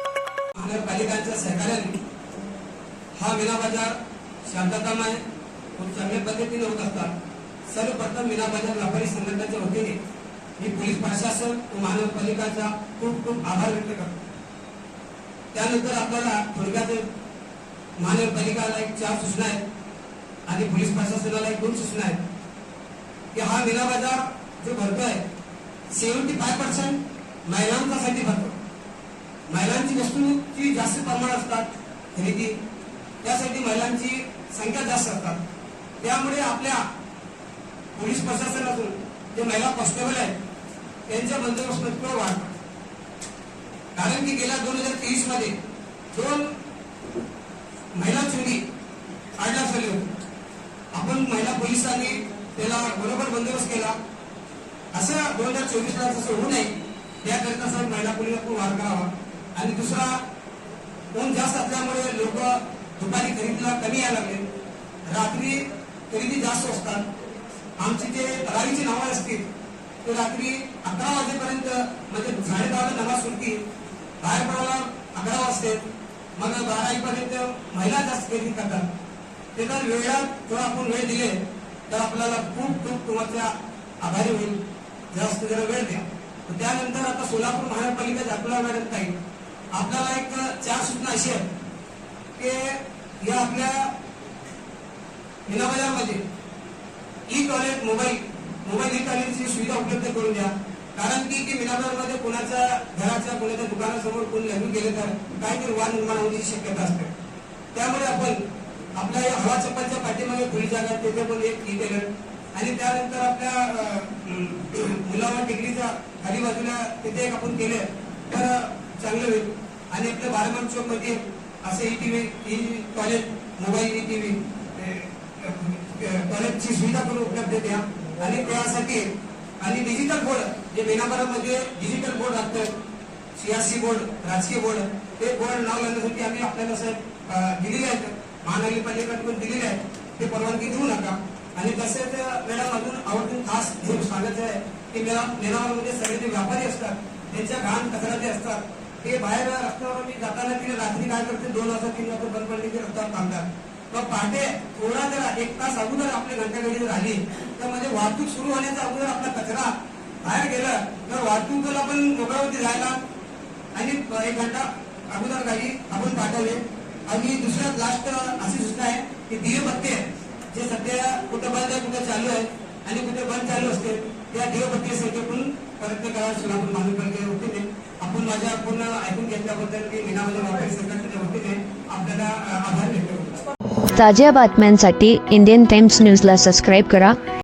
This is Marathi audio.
महानगरपालिकांच्या सहकार्याने हा मीना बाजार शांततामय व चांगल्या पद्धतीने होत असतात सर्वप्रथम मीना बाजार व्यापारी संघटनेच्या वतीने मी पोलीस प्रशासन व महानगरपालिकाचा खूप खूप आभार व्यक्त करतो. त्यानंतर आपल्याला थोडक्यात महानगरपालिकाला एक चार सूचना आहेत आणि पोलीस प्रशासनाला एक दोन सूचना आहेत. की हा मीना बाजार जो भरतोय सेव्हन्टी फाय पर्सेंट महिलांसाठी भरतो. महिलांची वस्तूची जास्त प्रमाण असतात खरेदी. त्यासाठी महिलांची संख्या जास्त असतात. त्यामुळे आपल्या पोलीस प्रशासनातून जे महिला कॉन्स्टेबल आहेत त्यांच्या बंदोबस्त थोडं वाढतात. कारण की गेल्या दोन हजार तेवीसमध्ये दोन महिला चोरी आढळण्यात आली होती. आपण महिला पोलिसांनी त्याला बरोबर बंदोबस्त केला. असं दोन हजार चोवीस ला तसं होऊ नये याकरिता साहेब महिला पोलीस खूप वार करावा. आणि दुसरा ऊन जास्त असल्यामुळे लोक दुपारी खरेदीला कमी यायला लागले. रात्री खरेदी जास्त असतात. आमची जे तलावीची नावं असतील ते रात्री अकरा वाजेपर्यंत म्हणजे साडे दहाला नवा सुटती बाहेर पडायला अकरा वाजते. मग बारावीपर्यंत महिला जास्त खरेदी करतात. ते तर वेळात जर आपण वेळ दिले. तर आपल्याला खूप खूप तुमच्या आभारी होईल. जास्त जरा वेळ द्या. तर त्यानंतर आता सोलापूर महानगरपालिका आपल्याला मॅडम काही आपल्याला एक चार सूचना अशी आहे की या आपल्या Meena बाजारमध्ये E toilet mobile mobile E टॉयलेटची सुविधा उपलब्ध करून द्या. कारण की की मीनाबाजारमध्ये कोणाच्या घराच्या कोणाच्या दुकानासमोर कोणी लग्न केले तर काहीतरी वाद निर्माण होण्याची शक्यता असते. त्यामुळे आपण आपल्या या हवा चप्पलच्या खुली जागा आहे, तिथे पण एक ई टॉयलेट आणि त्यानंतर आपल्या मुलावर टेकडीच्या खाली बाजूला तिथे एक आपण केलं तर चांगलं होईल. आणि आपल्या बारामान चौकमध्ये असं E T V E college mobile E T V कॉलेजची सुविधा पण उपलब्ध द्या आणि त्यासाठी आणि डिजिटल बोर्ड जे मेनाबारामध्ये डिजिटल बोर्ड लागतं सीआरसी बोर्ड राजकीय बोर्ड ते बोर्ड नाव घालण्यासाठी आम्ही आपल्याला साहेब दिलेले आहेत महानगरपालिकेकडून दिलेले आहेत ते परवानगी देऊ नका. आणि तसेच मॅडम अजून आवडून खास हे सांगायचं आहे की मेनावरमध्ये सगळे जे व्यापारी असतात त्यांच्या घाण कचरा जे असतात ते बाहेर रस्त्यावर मी जाताना तिने रात्री काय करते दोन वाजता तीन वाजता बंद पडली की रस्त्यावर थांबतात. मग पहाटे थोडा जर एक तास अगोदर आपली घंटागाडी जर आली तर म्हणजे वाहतूक सुरू होण्याच्या अगोदर आपला कचरा बाहेर गेला तर वाहतूकला पण मोकळावरती जायला आणि एक घंटा अगोदर गाडी आपण पाठवले. आणि दुसऱ्यात लास्ट अशी सूचना आहे की दिवे पत्ते जे सध्या कुठं बंद आहे कुठं चालू आहे आणि कुठे बंद चालू असते त्या दिवे पण प्रयत्न करा सोलापूर महानगरपालिकेच्या वतीने आपण माझ्या पूर्ण ऐकून घेतल्याबद्दल की मीनामध्ये व्यापारी संघटनेच्या वतीने आपल्याला आभार व्यक्त ताज्या बातम्यांसाठी इंडियन टाइम्स न्यूजला सबस्क्राईब करा.